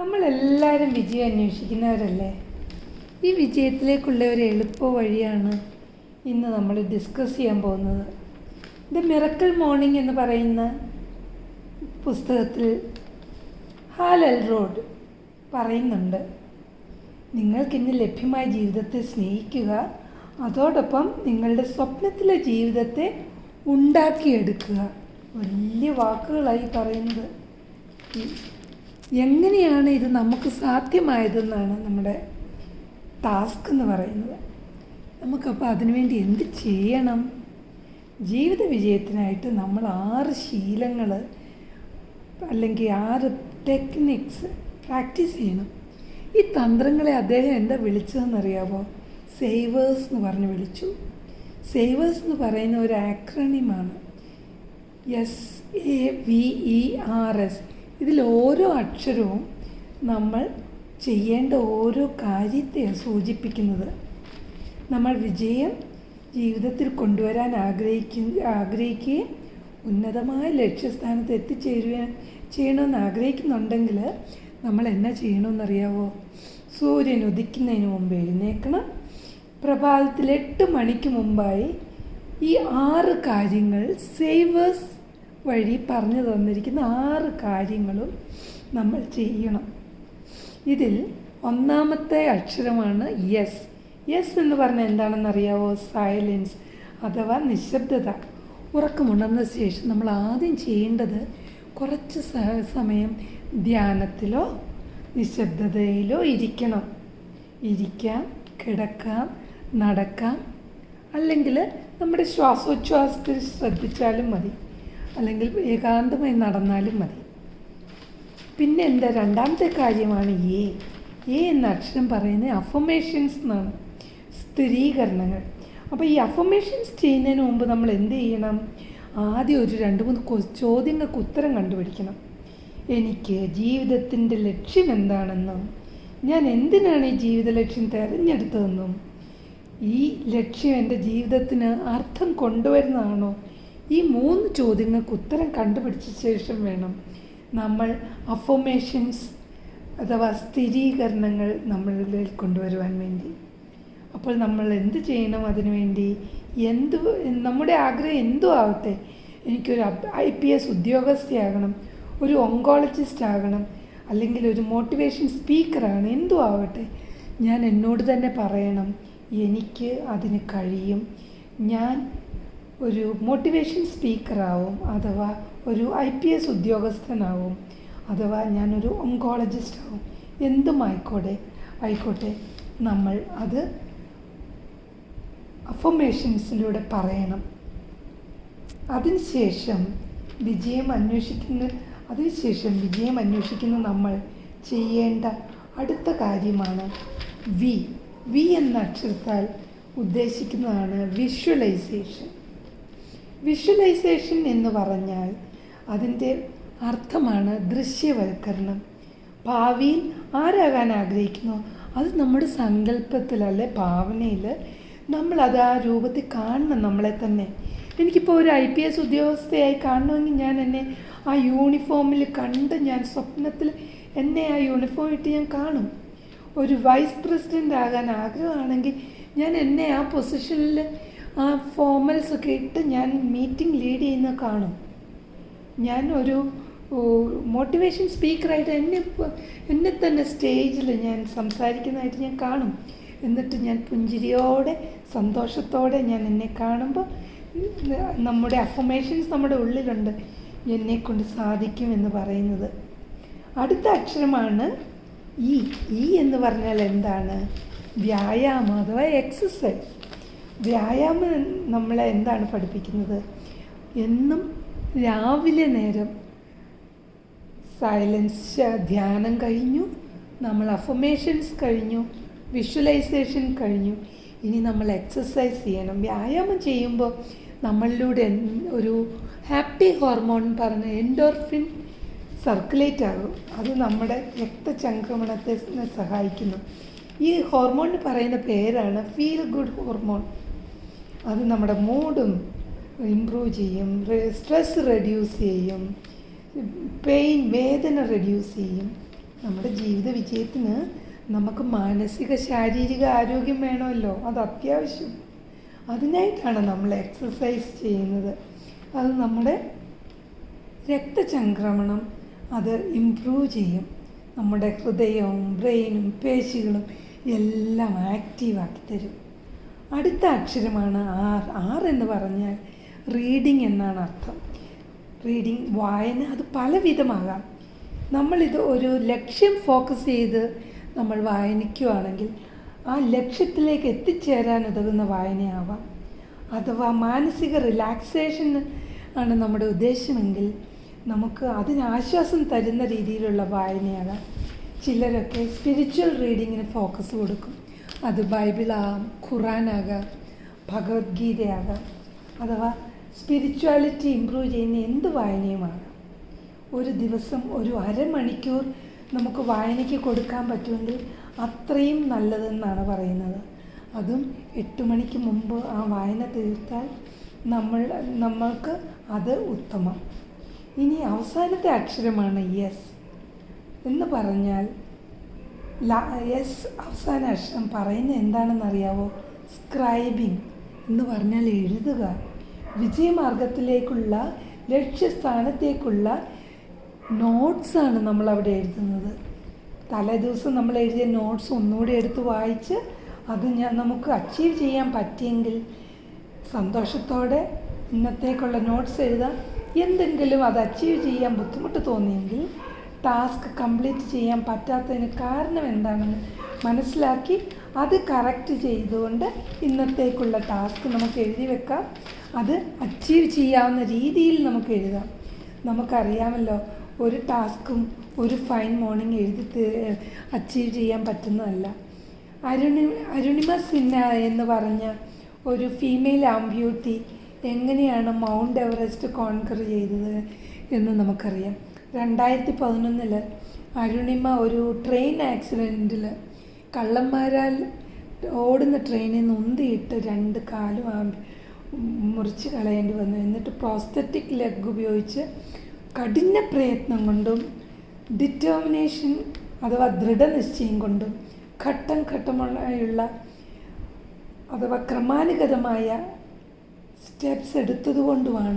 നമ്മളെല്ലാവരും വിജയം അന്വേഷിക്കുന്നവരല്ലേ? ഈ വിജയത്തിലേക്കുള്ള ഒരു എളുപ്പ വഴിയാണ് ഇന്ന് നമ്മൾ ഡിസ്കസ് ചെയ്യാൻ പോകുന്നത്. ദ മിറക്കിൾ മോർണിംഗ് എന്ന് പറയുന്ന പുസ്തകത്തിൽ ഹാൽ എൽ റോഡ് പറയുന്നുണ്ട് നിങ്ങൾക്കിന്ന് ലഭ്യമായ ജീവിതത്തെ സ്നേഹിക്കുക അതോടൊപ്പം നിങ്ങളുടെ സ്വപ്നത്തിലെ ജീവിതത്തെ ഉണ്ടാക്കിയെടുക്കുക വലിയ വാക്കുകളായി പറയുന്നത്. എങ്ങനെയാണ് ഇത് നമുക്ക് സാധ്യമായതെന്നാണ് നമ്മുടെ ടാസ്ക് എന്ന് പറയുന്നത്. നമുക്കപ്പോൾ അതിനുവേണ്ടി എന്ത് ചെയ്യണം? ജീവിത വിജയത്തിനായിട്ട് നമ്മൾ ആറ് ശീലങ്ങൾ അല്ലെങ്കിൽ ആറ് ടെക്നിക്സ് പ്രാക്ടീസ് ചെയ്യണം. ഈ തന്ത്രങ്ങളെ അദ്ദേഹം എന്താ വിളിച്ചതെന്നറിയാമോ സേവേഴ്സ് എന്ന് പറഞ്ഞ് വിളിച്ചു. സേവേഴ്സ് എന്ന് പറയുന്ന ഒരു ആക്രണിമാണ് S A V E R S ഇതിൽ ഓരോ അക്ഷരവും നമ്മൾ ചെയ്യേണ്ട ഓരോ കാര്യത്തെയാണ് സൂചിപ്പിക്കുന്നത്. നമ്മൾ വിജയം ജീവിതത്തിൽ കൊണ്ടുവരാൻ ആഗ്രഹിക്കുന്ന ആഗ്രഹിക്കുകയും ഉന്നതമായ ലക്ഷ്യസ്ഥാനത്ത് എത്തിച്ചേരുക ചെയ്യണമെന്ന് ആഗ്രഹിക്കുന്നുണ്ടെങ്കിൽ നമ്മൾ എന്നാ ചെയ്യണമെന്നറിയാവോ? സൂര്യൻ ഉദിക്കുന്നതിന് മുമ്പ് എഴുന്നേക്കണം പ്രഭാതത്തിൽ എട്ട് മണിക്ക് മുമ്പായി ഈ ആറ് കാര്യങ്ങൾ സേവേഴ്സ് വഴി പറഞ്ഞു തന്നിരിക്കുന്ന ആറ് കാര്യങ്ങളും നമ്മൾ ചെയ്യണം. ഇതിൽ ഒന്നാമത്തെ അക്ഷരമാണ് യെസ്. യെസ് എന്ന് പറഞ്ഞാൽ എന്താണെന്ന് അറിയാവോ സൈലൻസ് അഥവാ നിശബ്ദത. ഉറക്കമുണർന്ന ശേഷം നമ്മൾ ആദ്യം ചെയ്യേണ്ടത് കുറച്ച് സമയം ധ്യാനത്തിലോ നിശബ്ദതയിലോ ഇരിക്കണം. ഇരിക്കാം കിടക്കാം നടക്കാം. അല്ലെങ്കിൽ നമ്മുടെ ശ്വാസോച്ഛ്വാസത്തിൽ ശ്രദ്ധിച്ചാലും മതി. അല്ലെങ്കിൽ ഏകാന്തമായി നടന്നാലും മതി. പിന്നെ എന്താ രണ്ടാമത്തെ കാര്യമാണ് എ. എ എന്ന അക്ഷരം പറയുന്നത് അഫമേഷൻസ് എന്നാണ്. സ്ഥിരീകരണങ്ങൾ. അപ്പോൾ ഈ അഫമേഷൻസ് ചെയ്യുന്നതിന് മുമ്പ് നമ്മൾ എന്ത് ചെയ്യണം? ആദ്യം ഒരു രണ്ട് മൂന്ന് ചോദ്യങ്ങൾക്ക് ഉത്തരം കണ്ടുപിടിക്കണം. എനിക്ക് ജീവിതത്തിന്റെ ലക്ഷ്യം എന്താണെന്നും ഞാൻ എന്തിനാണ് ഈ ജീവിത ലക്ഷ്യം തിരഞ്ഞെടുത്തതെന്നും ഈ ലക്ഷ്യം എന്റെ ജീവിതത്തിന് അർത്ഥം കൊണ്ടുവരുന്നതാണോ ഈ മൂന്ന് ചോദ്യങ്ങൾക്ക് ഉത്തരം കണ്ടുപിടിച്ച ശേഷം വേണം നമ്മൾ അഫോമേഷൻസ് അഥവാ സ്ഥിരീകരണങ്ങൾ നമ്മളിൽ കൊണ്ടുവരുവാൻ വേണ്ടി. അപ്പോൾ നമ്മൾ എന്ത് ചെയ്യണം അതിനുവേണ്ടി എന്ത് നമ്മുടെ ആഗ്രഹം എന്തോ ആവട്ടെ. എനിക്കൊരു ഐ പി എസ് ഉദ്യോഗസ്ഥയാകണം ഒരു ഒങ്കോളജിസ്റ്റ് ആകണം അല്ലെങ്കിൽ ഒരു മോട്ടിവേഷൻ സ്പീക്കറാണ് എന്തോ ആവട്ടെ. ഞാൻ എന്നോട് തന്നെ പറയണം എനിക്ക് അതിന് കഴിയും. ഞാൻ ഒരു മോട്ടിവേഷൻ സ്പീക്കറാവും അഥവാ ഒരു ഐ പി എസ് ഉദ്യോഗസ്ഥനാവും അഥവാ ഞാനൊരു ഒങ്കോളജിസ്റ്റ് ആവും. എന്തും ആയിക്കോട്ടെ നമ്മൾ അത് അഫർമേഷൻസിലൂടെ പറയണം. അതിനുശേഷം വിജയം അന്വേഷിക്കുന്ന അതിനുശേഷം വിജയം അന്വേഷിക്കുന്ന നമ്മൾ ചെയ്യേണ്ട അടുത്ത കാര്യമാണ് വി വി എന്ന അക്ഷരത്താൽ ഉദ്ദേശിക്കുന്നതാണ് വിഷ്വലൈസേഷൻ വിഷ്വലൈസേഷൻ എന്ന് പറഞ്ഞാൽ അതിന്റെ അർത്ഥമാണ് ദൃശ്യവൽക്കരണം. ഭാവിയിൽ ആരാകാൻ ആഗ്രഹിക്കുന്നു അത് നമ്മുടെ സങ്കല്പത്തിൽ അല്ലെ ഭാവനയിൽ നമ്മളത് ആ രൂപത്തിൽ കാണണം നമ്മളെ തന്നെ. എനിക്കിപ്പോൾ ഒരു ഐ പി എസ് ഉദ്യോഗസ്ഥയായി കാണണമെങ്കിൽ ഞാൻ എന്നെ ആ യൂണിഫോമിൽ കണ്ട് ഞാൻ സ്വപ്നത്തിൽ എന്നെ ആ യൂണിഫോം ഇട്ട് ഞാൻ കാണും. ഒരു വൈസ് പ്രസിഡന്റ് ആകാൻ ആഗ്രഹമാണെങ്കിൽ ഞാൻ എന്നെ ആ പൊസിഷനിൽ ആ ഫോമൽസ് ഒക്കെ ഇട്ട് ഞാൻ മീറ്റിംഗ് ലീഡ് ചെയ്യുന്ന കാണും. ഞാൻ ഒരു മോട്ടിവേഷൻ സ്പീക്കറായിട്ട് എന്നെ എന്നെ തന്നെ സ്റ്റേജിൽ ഞാൻ സംസാരിക്കുന്നതായിട്ട് ഞാൻ കാണും. എന്നിട്ട് ഞാൻ പുഞ്ചിരിയോടെ സന്തോഷത്തോടെ ഞാൻ എന്നെ കാണുമ്പോൾ നമ്മുടെ അഫർമേഷൻസ് നമ്മുടെ ഉള്ളിലുണ്ട്. എന്നെക്കൊണ്ട് സാധിക്കും എന്ന് പറയുന്നത്. അടുത്ത അക്ഷരമാണ് ഇ ഇ എന്ന് പറഞ്ഞാൽ എന്താണ്? വ്യായാമം അഥവാ എക്സസൈസ് വ്യായാമം നമ്മളെ എന്താണ് പഠിപ്പിക്കുന്നത്? എന്നും രാവിലെ നേരം സൈലൻസ് ധ്യാനം കഴിഞ്ഞു നമ്മൾ അഫർമേഷൻസ് കഴിഞ്ഞു വിഷ്വലൈസേഷൻ കഴിഞ്ഞു. ഇനി നമ്മൾ എക്സസൈസ് ചെയ്യണം. വ്യായാമം ചെയ്യുമ്പോൾ നമ്മളിലൂടെ ഒരു ഹാപ്പി ഹോർമോൺ പറഞ്ഞ എൻഡോർഫിൻ സർക്കുലേറ്റ് ആകും. അത് നമ്മുടെ രക്തചംക്രമണത്തെ സഹായിക്കുന്നു. ഈ ഹോർമോണിന് പറയുന്ന പേരാണ് ഫീൽ ഗുഡ് ഹോർമോൺ അത് നമ്മുടെ മൂഡും ഇമ്പ്രൂവ് ചെയ്യും സ്ട്രെസ് റെഡ്യൂസ് ചെയ്യും പെയിൻ വേദന റെഡ്യൂസ് ചെയ്യും. നമ്മുടെ ജീവിത വിജയത്തിന് നമുക്ക് മാനസിക ശാരീരിക ആരോഗ്യം വേണമല്ലോ. അത് അത്യാവശ്യം. അതിനായിട്ടാണ് നമ്മൾ എക്സസൈസ് ചെയ്യുന്നത്. അത് നമ്മുടെ രക്തചംക്രമണം അത് ഇമ്പ്രൂവ് ചെയ്യും. നമ്മുടെ ഹൃദയവും ബ്രെയിനും പേശികളും എല്ലാം ആക്റ്റീവാക്കി തരും. അടുത്ത അക്ഷരമാണ് ആർ. ആർ എന്ന് പറഞ്ഞാൽ റീഡിങ് എന്നാണ് അർത്ഥം. റീഡിങ് വായന അത് പലവിധമാകാം. നമ്മളിത് ഒരു ലക്ഷ്യം ഫോക്കസ് ചെയ്ത് നമ്മൾ വായനിക്കുകയാണെങ്കിൽ ആ ലക്ഷ്യത്തിലേക്ക് എത്തിച്ചേരാൻ ഉതകുന്ന വായനയാവാം. അഥവാ മാനസിക റിലാക്സേഷൻ ആണ് നമ്മുടെ ഉദ്ദേശമെങ്കിൽ നമുക്ക് അതിനാശ്വാസം തരുന്ന രീതിയിലുള്ള വായനയാകാം ചിലരൊക്കെ സ്പിരിച്വൽ റീഡിങ്ങിന് ഫോക്കസ് കൊടുക്കും. അത് ബൈബിളാകാം ഖുറാനാകാം ഭഗവത്ഗീതയാകാം അഥവാ സ്പിരിച്വാലിറ്റി ഇമ്പ്രൂവ് ചെയ്യുന്ന എന്ത് വായനയുമാണ്. ഒരു ദിവസം ഒരു അരമണിക്കൂർ നമുക്ക് വായനയ്ക്ക് കൊടുക്കാൻ പറ്റുമെങ്കിൽ അത്രയും നല്ലതെന്നാണ് പറയുന്നത്. അതും എട്ട് മണിക്ക് മുമ്പ് ആ വായന തീർത്താൽ നമ്മൾ നമ്മൾക്ക് അത് ഉത്തമം. ഇനി അവസാനത്തെ അക്ഷരമാണ് യെസ്. എന്ന് പറഞ്ഞാൽ യെസ് അവസാന അക്ഷരം പറയുന്നത് എന്താണെന്ന് അറിയാവോ സ്ക്രൈബിങ് എന്ന് പറഞ്ഞാൽ എഴുതുക. വിജയമാർഗത്തിലേക്കുള്ള ലക്ഷ്യസ്ഥാനത്തേക്കുള്ള നോട്ട്സാണ് നമ്മൾ അവിടെ എഴുതുന്നത്. തലേദിവസം നമ്മൾ എഴുതിയ നോട്ട്സ് ഒന്നുകൂടി എടുത്ത് വായിച്ച് അത് ഞാൻ നമുക്ക് അച്ചീവ് ചെയ്യാൻ പറ്റിയെങ്കിൽ സന്തോഷത്തോടെ ഇന്നത്തേക്കുള്ള നോട്ട്സ് എഴുതാം. എന്തെങ്കിലും അത് അച്ചീവ് ചെയ്യാൻ ബുദ്ധിമുട്ട് തോന്നിയെങ്കിൽ ടാസ്ക് കംപ്ലീറ്റ് ചെയ്യാൻ പറ്റാത്തതിന് കാരണം എന്താണെന്ന് മനസ്സിലാക്കി അത് കറക്റ്റ് ചെയ്തുകൊണ്ട് ഇന്നത്തേക്കുള്ള ടാസ്ക് നമുക്ക് എഴുതി വെക്കാം. അത് അച്ചീവ് ചെയ്യാവുന്ന രീതിയിൽ നമുക്ക് എഴുതാം. നമുക്കറിയാമല്ലോ ഒരു ടാസ്കും ഒരു ഫൈൻ മോർണിംഗ് എഴുതി അച്ചീവ് ചെയ്യാൻ പറ്റുന്നതല്ല. അരുണി അരുണിമ സിന്ന എന്ന് പറഞ്ഞ ഒരു ഫീമെയിൽ ആംബ്യൂട്ടി എങ്ങനെയാണ് മൗണ്ട് എവറസ്റ്റ് കോൺകർ ചെയ്തത് എന്ന് നമുക്കറിയാം. രണ്ടായിരത്തി പതിനൊന്നിൽ അരുണിമ ഒരു ട്രെയിൻ ആക്സിഡന്റിൽ കള്ളന്മാരാൽ ഓടുന്ന ട്രെയിനിൽ നിന്ന് ഉന്തിയിട്ട് രണ്ട് കാലും മുറിച്ച് കളയേണ്ടി വന്നു. എന്നിട്ട് പ്രോസ്തറ്റിക് ലെഗ് ഉപയോഗിച്ച് കഠിന പ്രയത്നം കൊണ്ടും ഡിറ്റർമിനേഷൻ അഥവാ ദൃഢനിശ്ചയം കൊണ്ടും ഘട്ടം ഘട്ടമുള്ള അഥവാ ക്രമാനുഗതമായ സ്റ്റെപ്സ് എടുത്തതുകൊണ്ടുമാണ്